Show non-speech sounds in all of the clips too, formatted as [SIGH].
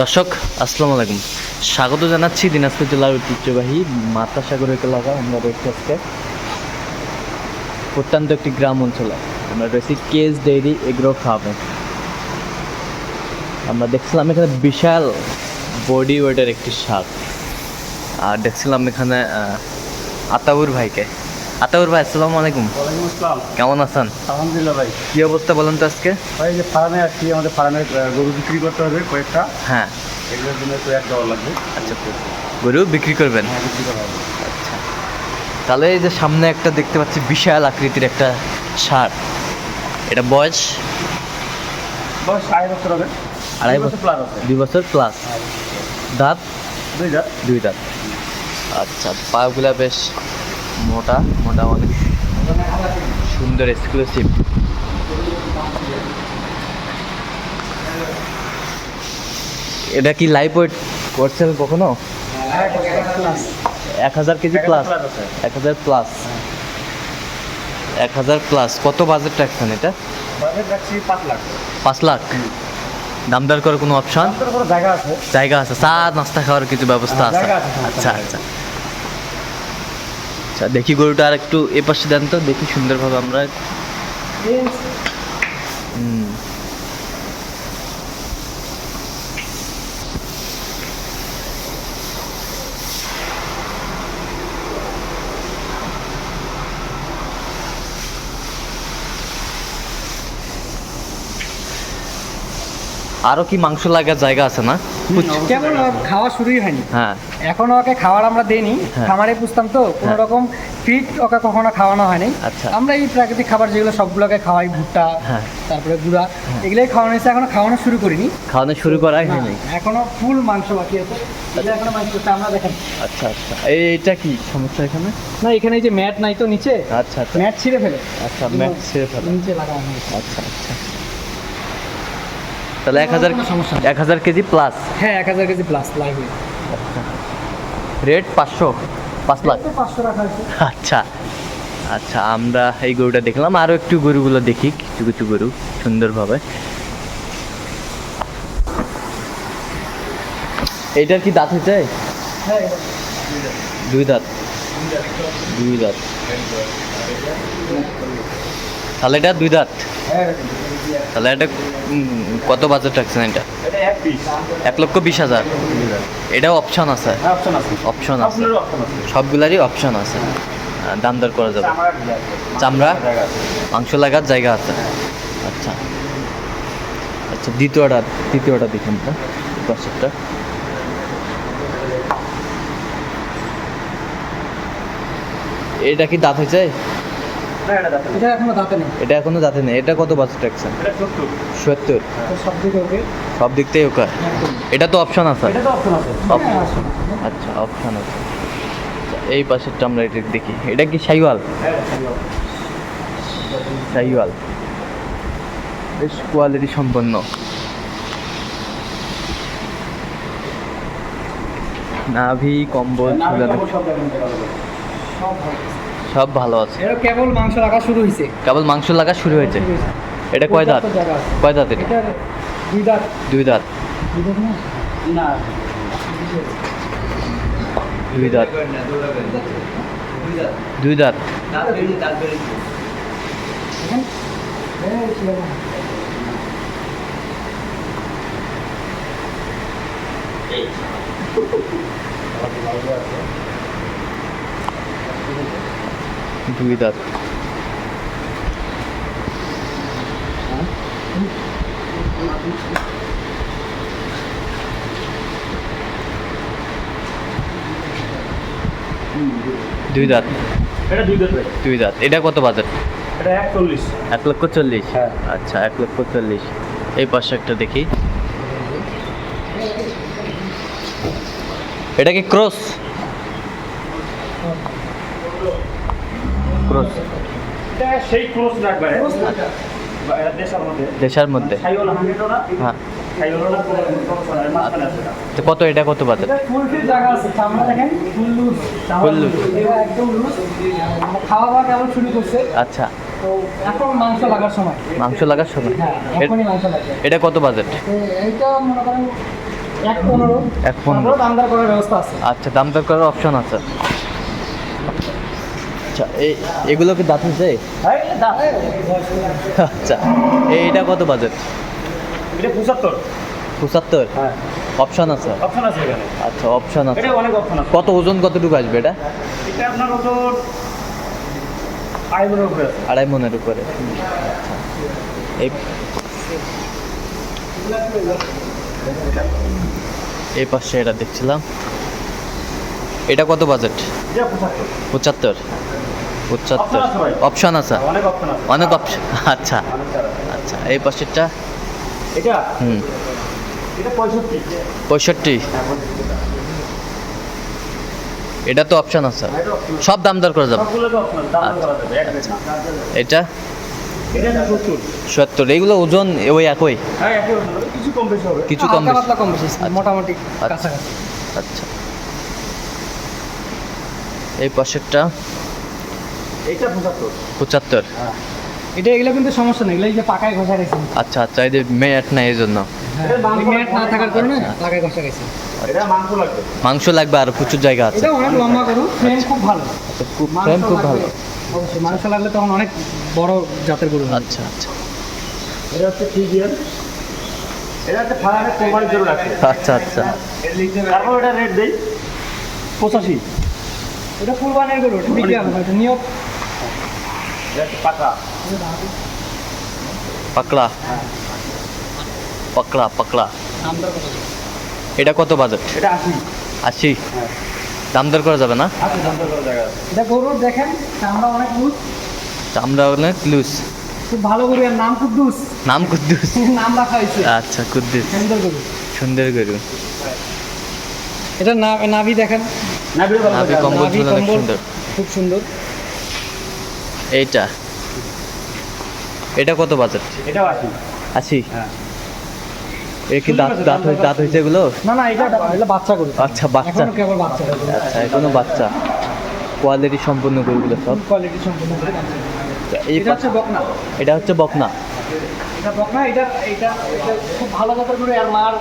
দর্শক, আসসালামু আলাইকুম। স্বাগত জানাচ্ছি দিনাজপুর জেলার ঐতিহ্যবাহী মাতা সাগরের এলাকা আমরা রয়েছি আজকে প্রত্যন্ত একটি গ্রাম অঞ্চলে। আমরা রয়েছি কেস ডেইরি এগ্রো ফার্মে। আমরা দেখছিলাম এখানে বিশাল বডি ওয়েটের একটি শাক আর দেখছিলাম এখানে আতাউর ভাইকে। আতাউর ভাই আসসালামু আলাইকুম। ওয়ালাইকুম আসসালাম। কেমন আছেন? আলহামদুলিল্লাহ ভাই। কি অবস্থা বলেন তো আজকে? ভাই এই যে ফার্মে আসছি আমাদের ফার্মে গরু বিক্রি করতে হবে কয়েকটা। হ্যাঁ। এগুলোর জন্য একটু এক দেওয়া লাগবে। আচ্ছা গরু বিক্রি করবেন? হ্যাঁ বিক্রি করা হবে। আচ্ছা। তাহলে এই যে সামনে একটা দেখতে পাচ্ছি বিশাল আকৃতির একটা সার। এটা বয়স? বয়স আড়াই বছর হবে। আড়াই দুই বছর প্লাস আছে দুই বছর প্লাস দাঁত? দুই হাজার দুই দাঁত। আচ্ছা পাগুলা বেশ মোটা মোটা অনেক সুন্দর এক্সক্লুসিভ এটা কি লাইভ ওয়েট করছেন কখনো? এক হাজার কেজি প্লাস এক হাজার প্লাস এক হাজার প্লাস কত বাজেট রাখছেন এটা? পাঁচ লাখ। পাঁচ লাখ। দাম দর করার কোনো অপশন জায়গা আছে। জায়গা আছে। চা নাস্তা খাওয়ার কিছু ব্যবস্থা হ্যাঁ, আছে। আচ্ছা আচ্ছা। আচ্ছা দেখি গরুটা আর একটু এ পাশে দেন তো দেখি সুন্দরভাবে আমরা হুম। আরও কি মাংস লাগার জায়গা আছে না? কেবল খাওয়া শুরুই হয়নি। হ্যাঁ। এখনও ওকে খাবার আমরা দেইনি হ্যাঁ। খামারে পুষতাম তো কোনো হ্যাঁ। রকম ফিট ওকে কখনো খাওয়ানো হয়নি। আচ্ছা। আমরা এই প্রাকৃতিক খাবার যেগুলো সবগুলোকে খাওয়াই ভুট্টা হ্যাঁ। তারপরে গুঁড়া এগুলোই খাওয়ানো হয়েছে এখনও খাওয়ানো শুরু করিনি। খাওয়ানো শুরু করাই হয়নি? এখনও ফুল মাংস বাকি আছে। এটা এখনও মাংস আমরা দেখেন আচ্ছা আচ্ছা। এই এটা কি? সমস্যা এখানে? না এখানে এই যে ম্যাট নাই তো নিচে। আচ্ছা আচ্ছা। ম্যাট ছিঁড়ে ফেলে। আচ্ছা ম্যাক্স ছেড়ে ফেলো। নিচে লাগানো আচ্ছা আচ্ছা। তাহলে এক হাজার। এক হাজার কেজি প্লাস হ্যাঁ এক হাজার কেজি প্লাস লাইভ রেট পাঁচশো পাঁচ লাখ। আচ্ছা আচ্ছা আমরা এই গরুটা দেখলাম। আরও একটু গরুগুলো দেখি কিছু কিছু গরু সুন্দরভাবে। এইটার কি দাঁত হয়েছে? হ্যাঁ দুই দাঁত। দুই দাঁত। তাহলে এটা দুই দাঁত। হ্যাঁ তাহলে এটা কত বাজেট রাখছেন এটা? এটা এক লক্ষ বিশ হাজার। এটাও অপশন আছে? হ্যাঁ অপশন আছে। অপশন আছে। সবগুলারই অপশন আছে। দাম দর করা যাবে। চামড়া? মাংস লাগার জায়গা আছে। আচ্ছা। আচ্ছা দ্বিতীয়টা তৃতীয়টা দেখুন তো এটা কি দাঁত হয়েছে? এটা এখনও দাঁতে নেই। এটা এখনও দাঁতে নেই। এটা কত বাজেট রাখছেন সত্তর। সব দিকে ওকে। সব দিক থেকে ওকে? এটা তো অপশন আছে। এটা তো অপশন আছে। Op- হ্যাঁ, আসুন। আচ্ছা অপশন আছে। এই পাশেরটা আমরা এটা দেখি। এটা কি সাইওয়াল? হ্যাঁ আছে। সাইওয়াল। বেশ কোয়ালিটি সম্পন্ন। নাভি কম্বল ঝুলানো সব ভালো আছে। এরা কেবল মাংস লাগা শুরু হয়েছে কেবল মাংস লাগা শুরু হয়েছে। এটা কয় দাঁত? কয় দাঁত এটা? দুই দাঁত। দুই দাঁত? দুই দাঁত না? দুই দাঁত। দুই ছিল না। দুই দাঁত। দুই দাঁত। এটা দুই দাঁত দুই দাঁত। এটা কত এটা এক চল্লিশ। এক লক্ষ চল্লিশ? হ্যাঁ। আচ্ছা এক লক্ষ চল্লিশ। এই পাশে একটা দেখি। এটা কি ক্রস? ক্রস। সেই ক্রস রাখবে বা দেশের মধ্যে। হ্যাঁ। কত এটা কত শুরু করছে। আচ্ছা। মাংস লাগার সময়। মাংস লাগার সময়? হ্যাঁ এটা কত বাজেট? মনে করেন এক পনেরো। এক পনেরো। দাম দর করার ব্যবস্থা আছে। আচ্ছা দাম দর করার অপশন আছে। এগুলো কি দাঁত হয়েছে? হ্যাঁ, আচ্ছা এইটা কত বাজেট এটা পঁচাত্তর। পঁচাত্তর? হ্যাঁ। অপশন আছে? অপশন আছে এখানে। আচ্ছা অপশন আছে। অনেক অপশন আছে। কত ওজন কতটুকু আসবে এটা? এটা আপনার ওজন আড়াই মনের উপরে আড়াই মনের উপরে। এই এই পাশে এটা দেখছিলাম। এটা কত বাজেট পঁচাত্তর। পঁচাত্তর। অপশন আছে অনেক অপশন আছে। অনেক অপশন আচ্ছা। আচ্ছা এই পাশেরটা? এটা? হুম। এটা পঁয়ষট্টি। পঁয়ষট্টি। হ্যাঁ। এটা তো অপশন আছে। option আছে। সব দাম দর করা যাবে। করা যাবে। এটা? এটা সত্তর। এইগুলো ওজন ওই একই? হ্যাঁ, কিছু কম বেশি বেশি। মোটামুটি আচ্ছা। আচ্ছা। এই পাশেরটা? এইটা পঁচাত্তর। পঁচাত্তর? এটা এগুলো কিন্তু সমস্যা নেই এগুলো এই যে পাকায় ঘষা গেছে। আচ্ছা আচ্ছা এই যে মেয়াট না এই জন্য। হ্যাঁ মেট না থাকার কারণে পাকায় ঘষা গেছে। এটা মাংস লাগবে। মাংস লাগবে আর প্রচুর জায়গা আছে। এটা অনেক লম্বা করু ফ্রেম খুব ভালো। আচ্ছা খুব ফ্রেম খুব ভালো। অবশ্যই মাংস লাগলে তখন অনেক বড় জাতের গরু আচ্ছা আচ্ছা। এটা হচ্ছে ফ্রিজিয়ান। এটা হচ্ছে ফার্মের কোম্পানির জন্য রাখছে। আচ্ছা আচ্ছা। তারপর এটা রেট দেই। পঁচাশি। এটা ফুলবানের গরু এটা এটা নিয়োগ এটা পাকড়া পাকড়া পাকড়া? এটা কত বাজেট এটা আশি। আশি? হ্যাঁ। দাম দর করা যাবে না? এটা গরু দেখেন চামড়া অনেক লুজ। আমরা অনেক লুজ। খুব ভালো গরু নাম কুদ্দুস। নাম কুদ্দুস? [LAUGHS] নাম রাখা হয়েছে। আচ্ছা কুদ্দুস। সুন্দর গরু। সুন্দর গরু। এটা নাভি দেখেন। নাভি কম্বল সুন্দর। খুব সুন্দর। এইটা। এটা কত বাজেট এটাও আশি। আশি? হ্যাঁ। এ কি দাঁত দাঁত হয়ে- দাঁত হয়েছে এগুলো? না না এটা এটা বাচ্চা গরু আচ্ছা বাচ্চা। এখনও কেবল বাচ্চা আচ্ছা এখনও বাচ্চা। কোয়ালিটি সম্পূর্ণ গরুগুলো সব। কোয়ালিটি সম্পূর্ণ। আচ্ছা, এটা হচ্ছে বকনা। এটা হচ্ছে বকনা। এটা বকনা এটা এটা এটা খুব ভালো জাতের গরু। আর মার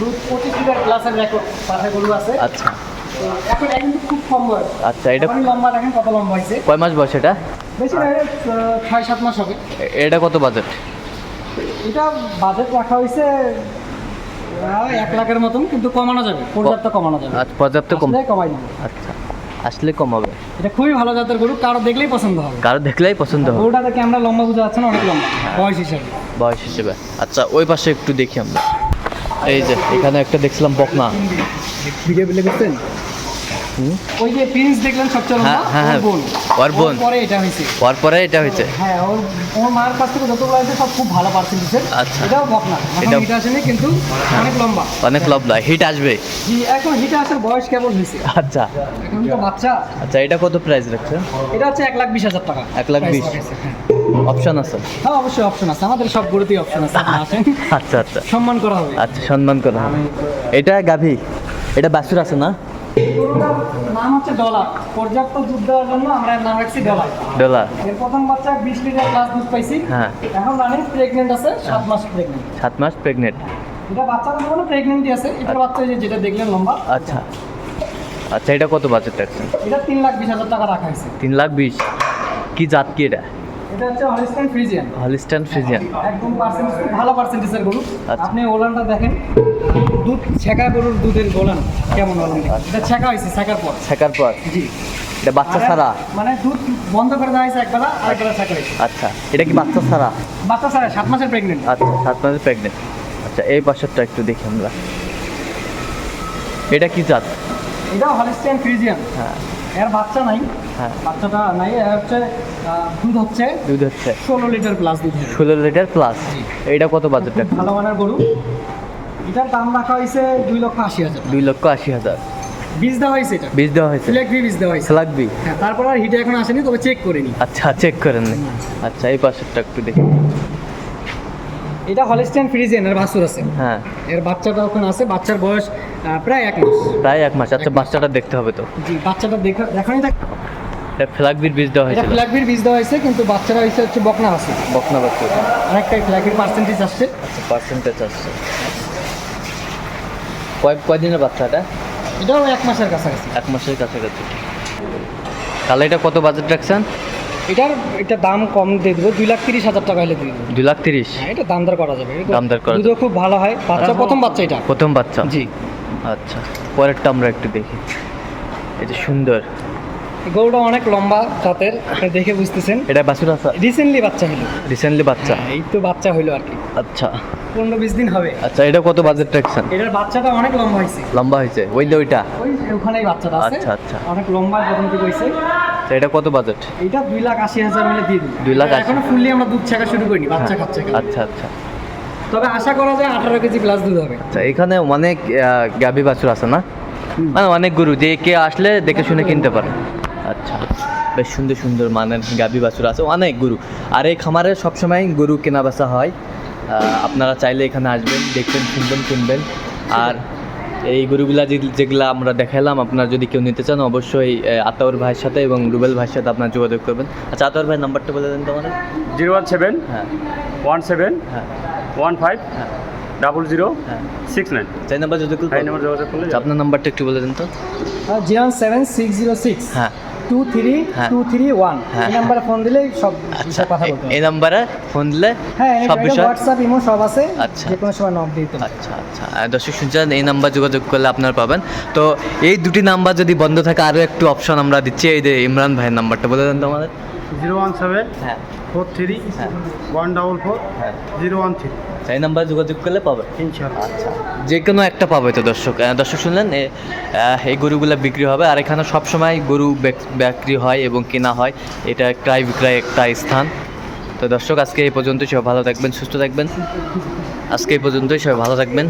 দুধ পঁচিশ লিটার প্লাসের রেকর্ড পাশে গরু আছে। আচ্ছা। তো এখন খুব কম বয়স। আচ্ছা এটা লম্বা দেখেন কত লম্বা হয়েছে। কয় মাস বয়স এটা? বেশি না এটা, ছয় সাত মাস হবে। এটা কত বাজেট এটা বাজেট রাখা হয়েছে এক লাখের মতন কিন্তু কমানো যাবে পর্যাপ্ত কমানো যাবে। আচ্ছা পর্যাপ্ত কম কমাই নেবে আচ্ছা আসলে কম হবে। এটা খুবই ভালো জাতের গরু কারও দেখলেই পছন্দ হবে। কারও দেখলেই পছন্দ হবে। গরুটা দেখে আমরা লম্বা বুঝে যাচ্ছে না অনেক লম্বা বয়স হিসাবে। বয়স হিসেবে। আচ্ছা ওই পাশে একটু দেখি আমরা। এই যে এখানে একটা দেখছিলাম বকনা। ভিডিও বিলে দেখছেন। ওই যে প্রিন্স দেখলেন সবচেয়ে লম্বা হ্যাঁ, হ্যাঁ, ওর বোন। ওর বোন। পরে এটা হয়েছে। হওয়ার পরে এটা হয়েছে। হ্যাঁ ওর ওর মার কাছ থেকে যতগুলো আছে সব খুব ভালো পার্সেন্টেজের আচ্ছা। এটাও বকনা। এটা- হিট আসেনি কিন্তু অনেক লম্বা। অনেক লবলা হিট আসবে। এখন হিটে আসার বয়স কেমন হয়েছে? আচ্ছা। এখন তো বাচ্চা। আচ্ছা এটা কত প্রাইস রাখছেন এটা হচ্ছে এক লাখ বিশ হাজার টাকা। এক লাখ বিশ। হ্যাঁ। অপশন আছে? হ্যাঁ অবশ্যই অপশন আছে। আমাদের সব গরুতেই অপশন আছে আসেন। আচ্ছা আচ্ছা। সম্মান করা হবে। আচ্ছা সম্মান করা হবে। এটা গাভী। এটা বাছুর আছে না? গরুটার নাম হচ্ছে ডলার। পর্যাপ্ত দুধ দেওয়ার জন্য আমরা নাম রাখছি ডলার। ডলার। এর প্রথম বাচ্চা বিশ লিটার প্লাস দুধ পাইছি। হ্যাঁ। এখন রানিং প্রেগনেন্ট আছে সাত মাস প্রেগনেন্ট সাত মাস প্রেগনেন্ট এটা বাচ্চা কোনো প্রেগনেন্টই আছে এটার বাচ্চা যে যেটা দেখলেন লম্বা। আচ্ছা। আচ্ছা এটা কত বাজেট রাখছেন? এটা তিন লাখ বিশ হাজার টাকা রাখা হয়েছে। তিন লাখ বিশ। কি জাত কি এটা? এটা হচ্ছে হলিস্টাইন ফ্রিজিয়ান হলিস্টান ফ্রিজিয়ান একদম পার্সেন্টেজ ভালো পার্সেন্টেজের গরু। আচ্ছা। আপনি ওলানটা দেখেন। দুধ ছেঁকা গরুর দুধের গোলান কেমন দেখেন। এটা ছেঁকা হয়েছে ছেঁকার পর। শেখার পর? জি। এটা বাচ্চা আর- ছাড়া? মানে দুধ বন্ধ করে দেওয়া হয়েছে একবেলা আরেকবেলা ছেঁকা হয়েছে। আচ্ছা এটা কি বাচ্চা ছাড়া? বাচ্চা ছাড়া সাত মাসের প্রেগনেন্ট আচ্ছা সাত মাসের প্রেগনেন্ট আচ্ছা এই পাশেরটা একটু দেখি আমরা। এটা কি জাত? এটাও হলিস্টাইন ফ্রিজিয়ান হ্যাঁ। এর বাচ্চা নাই। হ্যাঁ। বাচ্চাটা নাই এর হচ্ছে দুধ হচ্ছে দুধ হচ্ছে। ষোলো লিটার প্লাস দুধ ষোলো লিটার প্লাস এইটা কত বাজেট ভালো মানের গরু। এটার দাম রাখা হয়েছে দুই লক্ষ আশি হাজার। দুই লক্ষ আশি হাজার। বীজ দেওয়া হয়েছে এটা? বীজ দেওয়া হয়েছে। সিলেক্ট বীজ দেওয়া হয়েছে। লাগবি হ্যাঁ তারপর আর হিটে এখন আসেনি তবে চেক করিনি আচ্ছা চেক করেন নি। আচ্ছা এই পাশেরটা একটু দেখি। এটা হলিস্টাইন ফ্রিজিয়ান এর বাছুর আছে। হ্যাঁ। এর বাচ্চাটা ওখানে আছে বাচ্চার বয়স প্রায় এক মাস। প্রায় এক মাস। আচ্ছা বাচ্চাটা দেখতে হবে তো। জি বাচ্চাটা দেখা দেখানি দেখ এটা। ফ্ল্যাগবির বীজ দেওয়া এটা হয়েছিল। ফ্ল্যাগবির বীজ দেওয়া হয়েছে কিন্তু বাচ্চারা হয়েছে হচ্ছে বকনা আছে বকনা বাচ্চা অনেকটাই ফ্ল্যাগবির পার্সেন্টেজ আসছে। আচ্ছা পার্সেন্টেজ আসছে। কয় কয়দিনের বাচ্চা এটা? এটাও এক মাসের কাছাকাছি। এক মাসের কাছাকাছি। তাহলে এটা কত বাজেট রাখছেন? এটার এটা দাম কম দিয়ে দেবো দুই লাখ তিরিশ হাজার টাকা হলে দিয়ে দেবো। দুই লাখ তিরিশ? হ্যাঁ এটা দাম দর করা যাবে। দামদার দাম দর করা দুধও খুব ভালো হয়। বাচ্চা প্রথম বাচ্চা এটা। প্রথম বাচ্চা? জি। আচ্ছা পরেরটা আমরা একটু দেখি। এটা সুন্দর। গরুটা অনেক লম্বা জাতের দেখে বুঝতেছেন। এটা বাছুর আছে? রিসেন্টলি বাচ্চা হলো রিসেন্টলি বাচ্চা? এই তো বাচ্চা হইল আর কি। আচ্ছা। পনেরো বিশ দিন হবে। আচ্ছা এটা কত বাজেট রাখছেন? এটার বাচ্চাটা অনেক লম্বা হয়েছে লম্বা হয়েছে ওই যে ওইটা? ওই ওখানেই বাচ্চাটা আছে। আচ্ছা, আচ্ছা। অনেক লম্বা প্রথম থেকে হয়েছে তো এটা কত বাজেট এটা দুই লাখ আশি হাজার মিলে দিয়ে দিই দুই লাখ। এখনও ফুললি আমরা দুধ ছাকা শুরু করিনি বাচ্চা খাচ্ছে খালি। আচ্ছা আচ্ছা। তবে আশা করা যায় আঠারো কেজি প্লাস দুধ হবে। আচ্ছা এখানে অনেক গাভী বাছুর আছে না? মানে অনেক গরু যে কে আসলে দেখে শুনে কিনতে পারে। আচ্ছা বেশ সুন্দর সুন্দর মানের গাভী বাছুর আছে অনেক গরু। আর এই খামারে সবসময় গরু কেনা বেচা হয়। আপনারা চাইলে এখানে আসবেন দেখবেন শুনবেন কিনবেন। আর এই গরুগুলা যে- যেগুলা আমরা দেখালাম আপনারা যদি কেউ নিতে চান অবশ্যই আতাউর ভাইয়ের সাথে এবং রুবেল ভাইয়ের সাথে আপনার যোগাযোগ করবেন। আচ্ছা আতাউর ভাই নাম্বারটা বলে দেন তো আমাদের জিরো ওয়ান সেভেন হ্যাঁ। ওয়ান সেভেন হ্যাঁ। ওয়ান ফাইভ হ্যাঁ। ডাবল জিরো হ্যাঁ। Six nine. চাই নাম্বার যদি এই নাম্বার যোগাযোগ করলে আচ্ছা, আপনার নাম্বারটা একটু বলে দেন তো। Zero seven six zero six. হ্যাঁ। টু থ্রি হ্যাঁ। টু থ্রি ওয়ান হ্যাঁ। এই নাম্বারে ফোন দিলে সব আচ্ছা বিষয়ে কথা বলতে এই নাম্বারে ফোন দিলে হ্যাঁ সব বিষয় হোয়াটসঅ্যাপ ইমো সব আছে আচ্ছা। যে কোনো সময় নক দিতে আচ্ছা আচ্ছা। দর্শক শুনছেন এই নাম্বার যোগাযোগ করলে আপনারা পাবেন। তো এই দুটি নাম্বার যদি বন্ধ থাকে আরও একটু অপশন আমরা দিচ্ছি। এই যে ইমরান ভাইয়ের নাম্বারটা বলে দেন তো আমাদের। জিরো ওয়ান সেভেন হ্যাঁ। ফোর থ্রি হ্যাঁ। ওয়ান ডাবল ফোর হ্যাঁ। Zero one three. এই নাম্বার যোগাযোগ করলে পাবে? ইনশাল্লাহ। আচ্ছা। যে কোনো একটা পাবে তো দর্শক। দর্শক শুনলেন এই গরুগুলো বিক্রি হবে। আর এখানে সবসময় গরু বিক্রি হয় এবং কেনা হয়। এটা ক্রয় বিক্রয় একটা স্থান। তো দর্শক আজকে এই পর্যন্তই। সবাই ভালো থাকবেন সুস্থ থাকবেন। আজকে এই পর্যন্তই। সবাই ভালো থাকবেন।